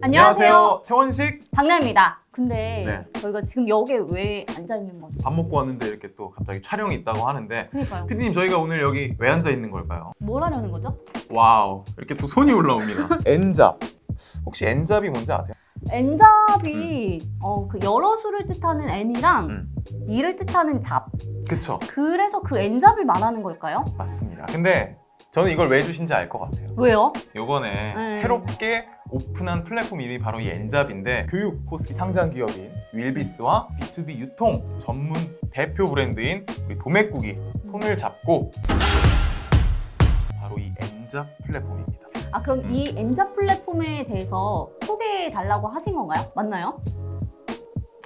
안녕하세요. 채원식 박나입니다. 근데 네. 저희가 지금 여기에 왜 앉아 있는 거죠? 밥 먹고 왔는데 이렇게 또 갑자기 촬영이 있다고 하는데 그러니까요. 피디님 저희가 오늘 여기 왜 앉아 있는 걸까요? 뭘 하려는 거죠? 와우 이렇게 또 손이 올라옵니다. 엔잡 혹시 엔잡이 뭔지 아세요? 엔잡이 어, 그 여러 수를 뜻하는 N이랑 음. 이를 뜻하는 잡. 그쵸 그래서 그 N잡을 말하는 걸까요? 맞습니다. 근데 저는 이걸 왜 주신지 알 것 같아요. 왜요? 요번에 네. 새롭게 오픈한 플랫폼 이름이 바로 이 엔잡인데 교육 코스피 상장 기업인 윌비스와 B2B 유통 전문 대표 브랜드인 우리 도매국이 손을 잡고 바로 이 엔잡 플랫폼입니다. 아 그럼 음. 이 N잡 플랫폼에 대해서 소개해 달라고 하신 건가요? 맞나요?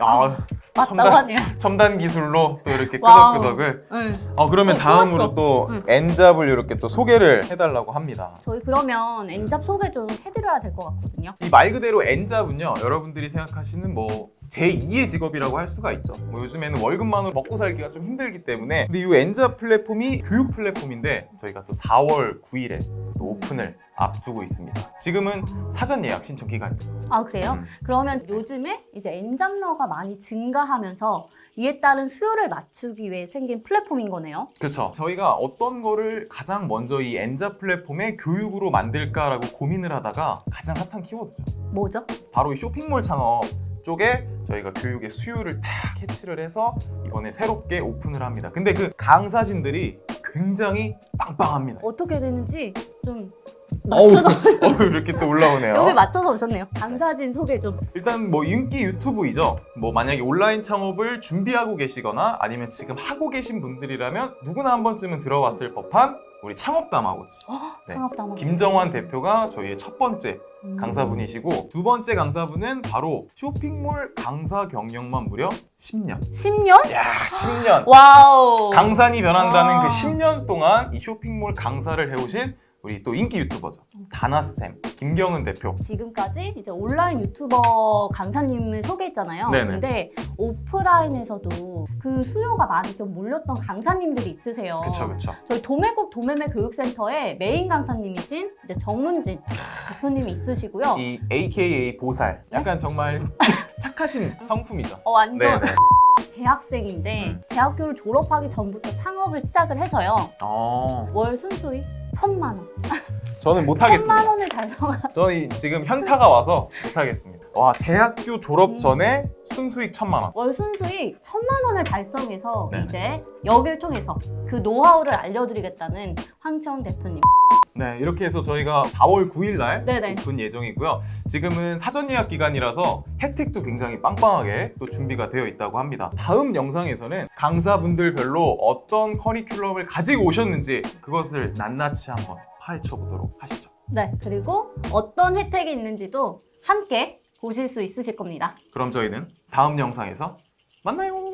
아, 맞다고 첨단- 하네요. 첨단 기술로 또 이렇게 와우. 끄덕끄덕을 응. 어 그러면 어, 다음으로 좋았어. 또 응. 엔잡을 이렇게 또 소개를 해달라고 합니다. 저희 그러면 N잡 소개 좀 해드려야 될 것 같거든요. 이 말 그대로 엔잡은요 여러분들이 생각하시는 뭐 제2의 직업이라고 할 수가 있죠 뭐 요즘에는 월급만으로 먹고 살기가 좀 힘들기 때문에 근데 이 엔잡 플랫폼이 교육 플랫폼인데 저희가 또 4월 9일에 또 오픈을 앞두고 있습니다 지금은 사전 예약 신청 기간입니다 아 그래요? 음. 그러면 요즘에 이제 엔잡러가 많이 증가하면서 이에 따른 수요를 맞추기 위해 생긴 플랫폼인 거네요. 그렇죠 저희가 어떤 거를 가장 먼저 이 엔잡 플랫폼의 교육으로 만들까라고 고민을 하다가 가장 핫한 키워드죠 뭐죠? 바로 이 쇼핑몰 창업 쪽에 저희가 교육의 수요를 다 캐치를 해서 이번에 새롭게 오픈을 합니다. 근데 그 강사진들이 굉장히 빵빵합니다. 어떻게 되는지 좀 어우, 맞춰서 어우, 이렇게 또 올라오네요. 여기 맞춰서 오셨네요. 강사진 소개 좀. 일단 뭐 인기 유튜브이죠. 뭐 만약에 온라인 창업을 준비하고 계시거나 아니면 지금 하고 계신 분들이라면 누구나 한 번쯤은 들어봤을 법한 우리 창업 다마고치 네. 창업담원 김정환 대표가 저희의 첫 번째 음. 강사분이시고 두 번째 강사분은 바로 쇼핑몰 강사 경력만 무려 10년. 10년? 야, 10년. 와우. 강산이 변한다는 와. 그 10년 동안 이 쇼핑몰 강사를 해오신 우리 또 인기 유튜버죠. 다나쌤, 김경은 대표. 지금까지 이제 온라인 유튜버 강사님을 소개했잖아요. 네네. 근데 오프라인에서도 그 수요가 많이 좀 몰렸던 강사님들이 있으세요. 그쵸, 그쵸. 저희 도매국 도매매 교육센터의 메인 강사님이신 이제 정문진 대표님이 있으시고요. 이 AKA 보살. 약간 정말 착하신 성품이죠. 어, 완전 네네. 대학생인데 음. 대학교를 졸업하기 전부터 창업을 시작을 해서요. 어, 월 순수익 천만 원. 저는 천만 못하겠습니다. 원을 달성한 저는 지금 현타가 와서 못하겠습니다. 와, 대학교 졸업 음. 전에 순수익 천만 원. 월 순수익 천만 원을 달성해서 네네. 이제 여기를 통해서 그 노하우를 알려드리겠다는 황천 대표님. 네, 이렇게 해서 저희가 4월 9일 날 네네. 오픈 예정이고요. 지금은 사전 예약 기간이라서 혜택도 굉장히 빵빵하게 또 준비가 되어 있다고 합니다. 다음 영상에서는 강사분들별로 어떤 커리큘럼을 가지고 오셨는지 그것을 낱낱이 한번 파헤쳐 보도록 하시죠. 네 그리고 어떤 혜택이 있는지도 함께 보실 수 있으실 겁니다. 그럼 저희는 다음 영상에서 만나요.